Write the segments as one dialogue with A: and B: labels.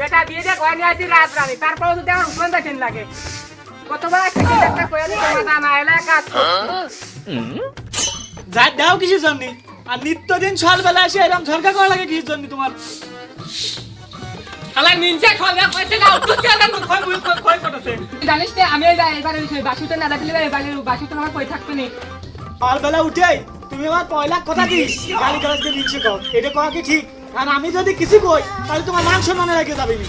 A: বেটা দিয়ে কয় নিয়ে আসি রাত রানি তারপরে যদি আমার উপন দেখেন লাগে। কতবার একটা কি একটা কয়ে দিতে মাথা না এলে কাজ
B: যা দাও কিছু জন্য। আর নিত্যদিন সকালবেলা এসে এরকম ঝরকা করা লাগে কিছু জন্য তোমার।
A: আলা নিনজা খলগা কইতে না উঠতে না
B: কয় বুঝ কয় কটাছে।
A: জানিস তে আমি এবারে বাসুতে না দেখলে এবারে বাসুতে আমার কই থাকতো নি?
B: সকালবেলা উঠেই তুমি আমার পয়লা কথা দিস গালি গালাজ দিয়ে নিচ্ছে কও এটা করা কি ঠিক? আর আমি যদি কিছু কই তাহলে তোমার মান সম্মানে রেখে যাবে নি।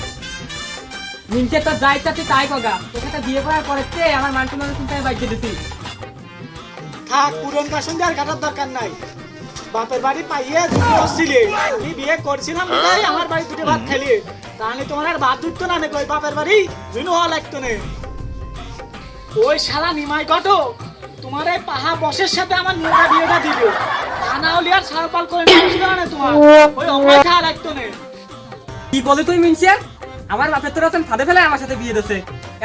A: তো যাই তুই তাই কগা। তোর সাথে বিয়ে করার পরে তে আমার মান সম্মান চিন্তা বাইকে দিছি।
B: থাক পুরন কাশন দিয়ে আর কাটার দরকার নাই। বাপের বাড়ি পাইয়ে দুটো হচ্ছিলে আমি বিয়ে করছিলাম বিধায় আমার বাড়ি দুটো ভাত খাইলে তাহলে তোমার আর ভাত উঠতো না নাকি ওই বাপের বাড়ি? জুনু হওয়া লাগতো না। ওই শালা নিমাই কটো তোমার এই পাহা বসের সাথে আমার বিয়েটা দিবে। তা না হলে আর সারপাল করে নিয়ে আসতো না তোমার। ওই অপেক্ষা লাগতো না
A: কি বলে তুই মিনছে আমার বাপের তোর রতন ফাঁদে ফেলে আমার সাথে বিয়ে দিছে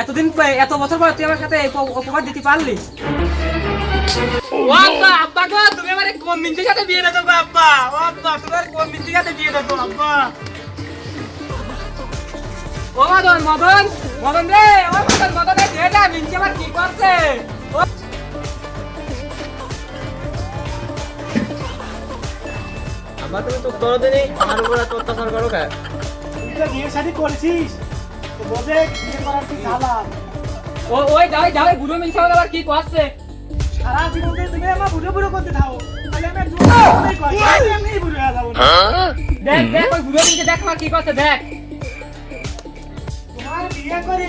A: এতদিন এত বছর পর তুই আমার সাথে উপহার দিতে পারলি? ও আব্বা আব্বা গো তুমি আমারে কোন মিনটির সাথে বিয়ে আব্বা? ও আব্বা তোমার কোন মিনটির সাথে বিয়ে আব্বা? ও মদন মদন। মদন রে ও মদন।
C: তুমি তো উপর এত অত্যাচার করো কে
B: তুই তো বিয়ে শাদি করেছিস? তো বোঝে বিয়ে করার কি
A: ও ওই যাই যাই বুড়ো আবার কি করছে?
B: সারা জীবন ধরে তুমি আমার বুড়ো বুড়ো করতে থাও তাহলে আমি একজন বুড়োই করি আমি এমনি বুড়ো হয়ে যাব না।
A: দেখ দেখ ওই বুড়ো দেখ আমার কি করছে দেখ।
B: তোমার বিয়ে করে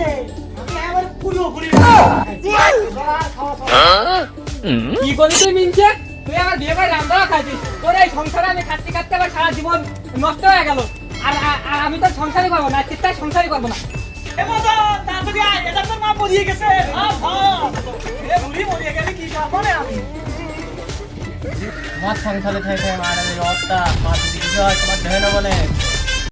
A: কি করলি তুই মিনছে তুই আমার বিয়ে করে রান্না খাইছি তোর এই সংসারে আমি খাটতে খাটতে আমার সারা জীবন নষ্ট হয়ে গেল। আর আমি তো সংসারই করব না চিত্তায় সংসারই করব না।
B: তাড়াতাড়ি আয় এটা তো মা মরিয়ে গেছে। ভাব ভাব এ বুড়ি মরিয়ে গেলে কি খাব না আমি?
C: আমার সংসারে থেকে মার আমি অবস্থা মা যদি তোমার ধরে না বলে।